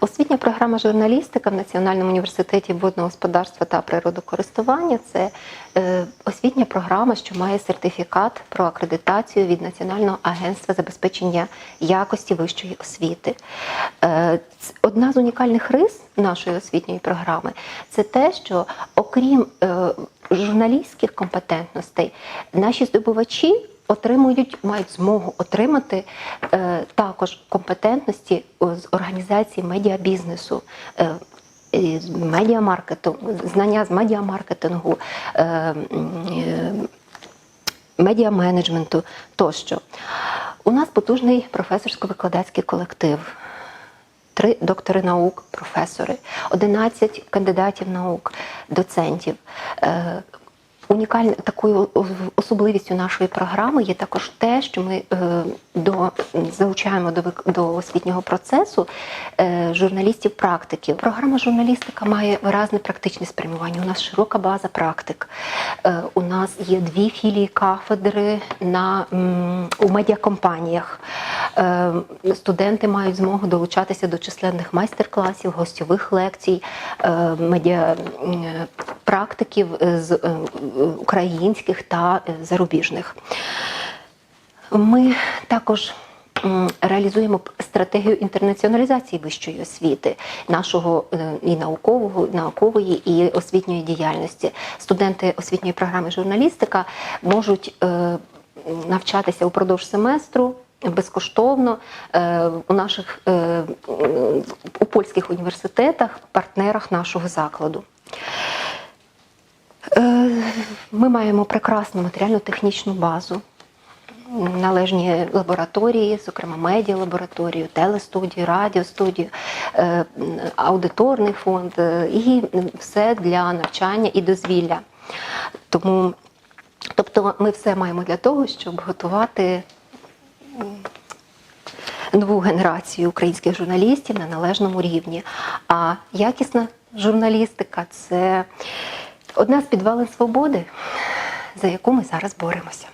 Освітня програма журналістика в Національному університеті водного господарства та природокористування це е, освітня програма, що має сертифікат про акредитацію від Національного агентства забезпечення якості вищої освіти. Е, одна з унікальних рис нашої освітньої програми це те, що окрім е, журналістських компетентностей, наші здобувачі отримують, мають змогу отримати е, також компетентності з організації медіабізнесу. Е, медіамаркетингу, знання з медіамаркетингу, е, е, медіаменеджменту тощо. У нас потужний професорсько-викладацький колектив. Три доктори наук, професори, 11 кандидатів наук, доцентів. Е, Унікальною такою особливістю нашої програми є також те, що ми е, до, залучаємо до, до освітнього процесу е, журналістів-практиків. Програма журналістика має виразне практичне спрямування. У нас широка база практик. Е, у нас є дві філії кафедри на, у медіакомпаніях. Е, студенти мають змогу долучатися до численних майстер-класів, гостьових лекцій, е, медіа практиків е, з українських та зарубіжних. Ми також реалізуємо стратегію інтернаціоналізації вищої освіти, нашого і наукового, наукової і освітньої діяльності. Студенти освітньої програми журналістика можуть навчатися упродовж семестру. Безкоштовно е, у наших е, у польських університетах, партнерах нашого закладу. Е, Ми маємо прекрасну матеріально-технічну базу, належні лабораторії, зокрема медіалабораторію, телестудію, радіостудію, аудиторний фонд і все для навчання і дозвілля. Тому, тобто, ми все маємо для того, щоб готувати нову генерацію українських журналістів на належному рівні. А якісна журналістика це одна з підвалин свободи, за яку ми зараз боремося.